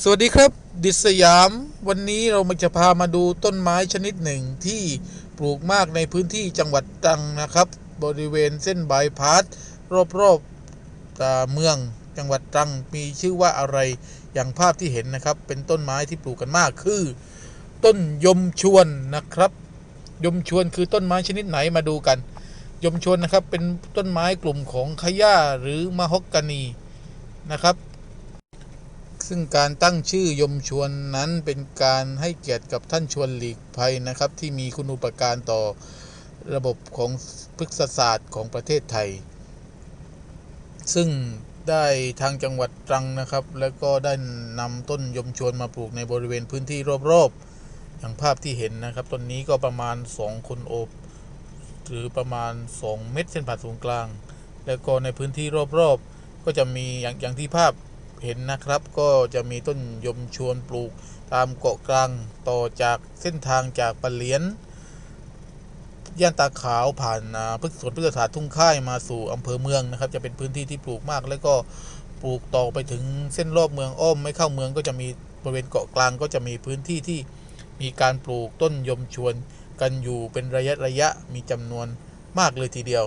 สวัสดีครับ ดิษสยาม วันนี้เรามาจะพามาดูต้นไม้ชนิดหนึ่งที่ปลูกมากในพื้นที่จังหวัดตรังนะครับ บริเวณเส้นบายพาสรอบๆอ่าเมืองจังหวัดตรังมีชื่อว่าอะไรอย่างภาพที่เห็นนะครับ เป็นต้นไม้ที่ปลูกกันมากคือ ต้นยมชวนนะครับ ยมชวนคือต้นไม้ชนิดไหนมาดูกัน ยมชวนนะครับเป็นต้นไม้กลุ่มของขย่าหรือมะฮอกกานีนะครับ ซึ่งการตั้งชื่อยมชวนนั้นเป็นการให้เกียรติกับท่านชวนหลีกภัยนะครับ ที่มีคุณูปการต่อระบบของพฤกษศาสตร์ของประเทศไทย ซึ่งได้ทางจังหวัดตรังนะครับ แล้วก็ได้นำต้นยมชวนมาปลูกในบริเวณพื้นที่รอบๆ อย่างภาพที่เห็นนะครับ ต้นนี้ก็ประมาณ 2 คนโอบ หรือประมาณ 2 เมตรเส้นผ่าศูนย์กลาง แล้วก็ในพื้นที่รอบๆ ก็จะมีอย่างอย่างที่ภาพ เห็นนะครับ ก็จะมีต้นยมชวนปลูกตามเกาะกลางต่อจากเส้นทางจากปะเหลียนย่านตาขาวผ่านพฤกษสวนพฤกษศาสตร์ทุ่งค่ายมาสู่อำเภอเมืองนะครับ จะเป็นพื้นที่ที่ปลูกมาก แล้วก็ปลูกต่อไปถึงเส้นรอบเมืองอ้อมไม่เข้าเมืองก็จะมีบริเวณเกาะกลางก็จะมีพื้นที่ที่มีการปลูกต้นยมชวนกันอยู่เป็นระยะระยะมีจำนวนมากเลยทีเดียว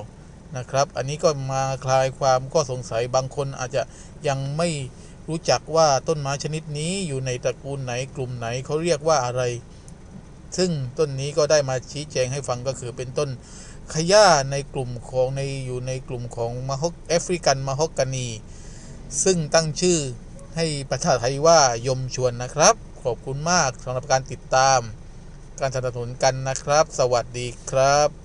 นะครับ อันนี้ก็มาคลายความก็สงสัยบางคนอาจจะยังไม่รู้จักว่าต้นไม้ชนิดนี้อยู่ในตระกูลไหนกลุ่มไหนเขาเรียกว่าอะไร ซึ่งต้นนี้ก็ได้มาชี้แจงให้ฟังก็คือเป็นต้นขย่าในกลุ่มของในอยู่ในกลุ่มของมะฮอกแอฟริกันมะฮอกกานี ซึ่งตั้งชื่อให้ประชาไทยว่ายมชวนนะครับ ขอบคุณมากสำหรับการติดตาม การสนับสนุนกันนะครับ สวัสดีครับ